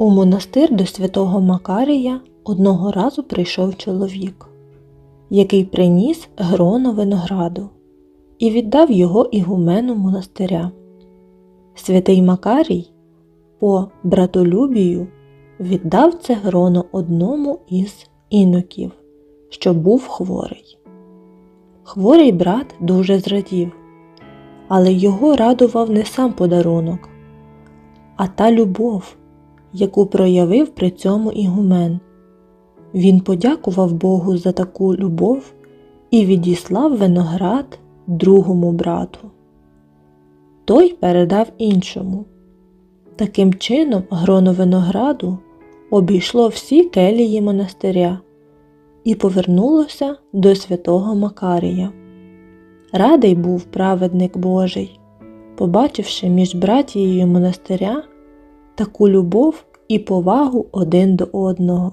У монастир до святого Макарія одного разу прийшов чоловік, який приніс гроно винограду і віддав його ігумену монастиря. Святий Макарій по братолюбію віддав це гроно одному із іноків, що був хворий. Хворий брат дуже зрадів, але його радував не сам подарунок, а та любов, яку проявив при цьому ігумен. Він подякував Богу за таку любов і відіслав виноград другому брату. Той передав іншому. Таким чином, гроно винограду обійшло всі келії монастиря і повернулося до святого Макарія. Радий був праведник Божий, побачивши між братією монастиря таку любов і повагу один до одного.